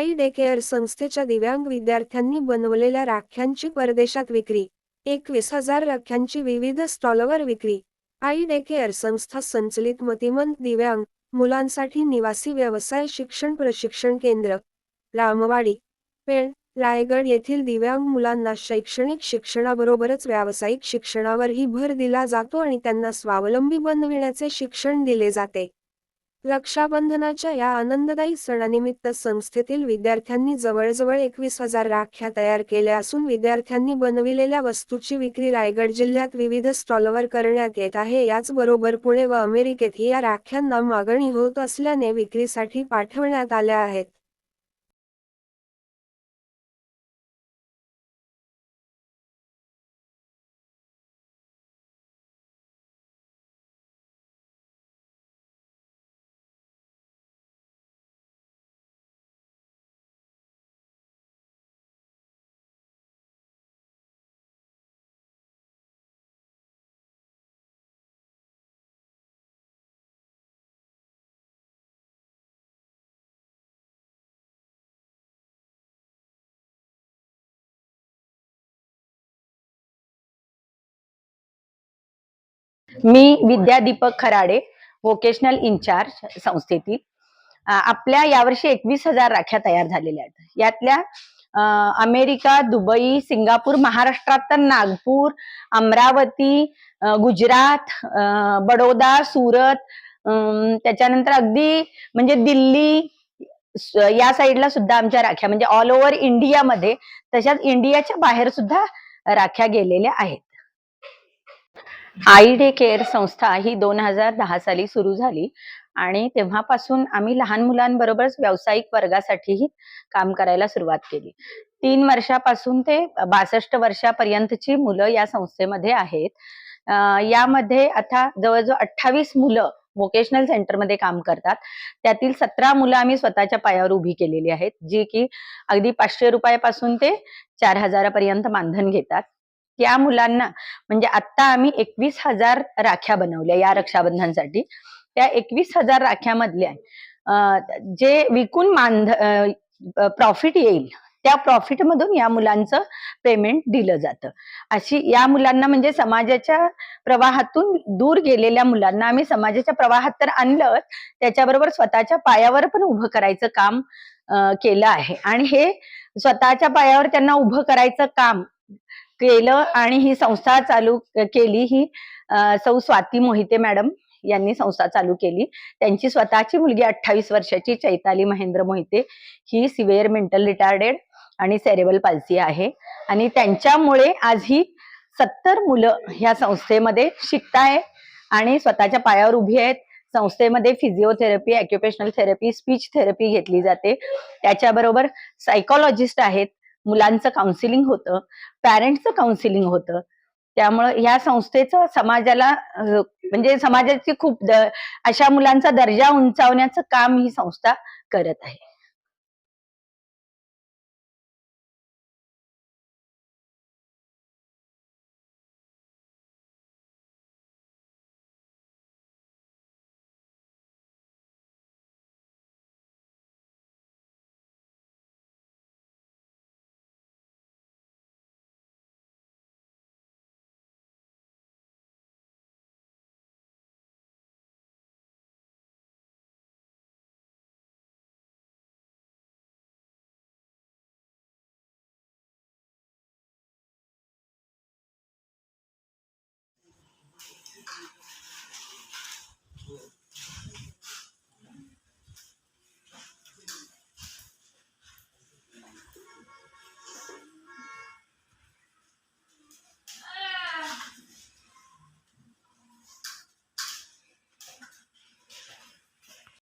आई day care संस्थेच्या दिव्यांग विद्यार्थ्यांनी बनवलेल्या राख्यांची परदेशात विक्री एकवीस हजार राख्यांची विविध स्टॉलवर विक्री. आई डे केअर संस्था संचलित मतिमंत दिव्यांग मुलांसाठी निवासी व्यवसाय शिक्षण प्रशिक्षण केंद्र. रामवाडी पेण रायगड येथील दिव्यांग मुलांना शैक्षणिक शिक्षणाबरोबरच व्यावसायिक शिक्षणावरही भर दिला जातो आणि त्यांना स्वावलंबी बनविण्याचे शिक्षण दिले जाते. रक्षाबंधनाच्या या आनंददायी सणानिमित्त संस्थेतील विद्यार्थ्यांनी जवळजवळ एकवीस हजार राख्या तयार केल्या असून विद्यार्थ्यांनी बनविलेल्या वस्तूची विक्री रायगड जिल्ह्यात विविध स्टॉलवर करण्यात येत आहे. याचबरोबर पुणे व अमेरिकेतही या राख्यांना मागणी होत असल्याने विक्रीसाठी पाठवण्यात आल्या आहेत. मी विद्या दीपक खराडे व्होकेशनल इन्चार्ज संस्थेतील. आपल्या यावर्षी एकवीस हजार राख्या तयार झालेल्या आहेत. यातल्या अमेरिका दुबई सिंगापूर महाराष्ट्रात तर नागपूर अमरावती गुजरात बडोदा सुरत त्याच्यानंतर अगदी म्हणजे दिल्ली या साईडला सुद्धा आमच्या राख्या म्हणजे ऑल ओव्हर इंडियामध्ये तशाच इंडियाच्या बाहेर सुद्धा राख्या गेलेल्या आहेत. आई डे केअर संस्था ही दोन हजार दहा साली सुरू झाली. आणि तेव्हापासून आम्ही लहान मुलांबरोबरच व्यावसायिक वर्गासाठीही काम करायला सुरुवात केली. तीन वर्षापासून ते बासष्ट वर्षापर्यंतची मुलं या संस्थेमध्ये आहेत. यामध्ये आता जवळजवळ अठ्ठावीस मुलं व्होकेशनल सेंटरमध्ये काम करतात. त्यातील सतरा मुलं आम्ही स्वतःच्या पायावर उभी केलेली आहेत जी की अगदी पाचशे रुपयापासून ते चार हजारापर्यंत मानधन घेतात. त्या मुलांना म्हणजे आता आम्ही एकवीस हजार राख्या बनवल्या या रक्षाबंधनसाठी. त्या एकवीस हजार राख्यामधल्या जे विकून मानध प्रॉफिट येईल त्या प्रॉफिट मधून या मुलांचं पेमेंट दिलं जातं. अशी या मुलांना म्हणजे समाजाच्या प्रवाहातून दूर गेलेल्या मुलांना आम्ही समाजाच्या प्रवाहात तर आणलं त्याच्याबरोबर स्वतःच्या पायावर पण उभं करायचं काम केलं आहे. आणि हे स्वतःच्या पायावर त्यांना उभं करायचं काम केलं आणि ही संस्था चालू केली ही सौ स्वाती मोहिते मॅडम यांनी संस्था चालू केली. त्यांची स्वतःची मुलगी अठ्ठावीस वर्षाची चैताली महेंद्र मोहिते. ही सिव्हिअर मेंटल रिटार्डेड आणि सेरेबल पाल्सी आहे. आणि त्यांच्यामुळे आज ही सत्तर मुलं ह्या संस्थेमध्ये शिकताय आणि स्वतःच्या पायावर उभी आहेत. संस्थेमध्ये physiotherapy occupational therapy speech therapy घेतली जाते. त्याच्याबरोबर सायकोलॉजिस्ट आहेत. मुलांचं काउन्सिलिंग होतं पॅरेंट्सचं काउन्सिलिंग होतं. त्यामुळं ह्या संस्थेचं समाजाला म्हणजे समाजाची खूप अशा मुलांचा दर्जा उंचावण्याचं काम ही संस्था करत आहे.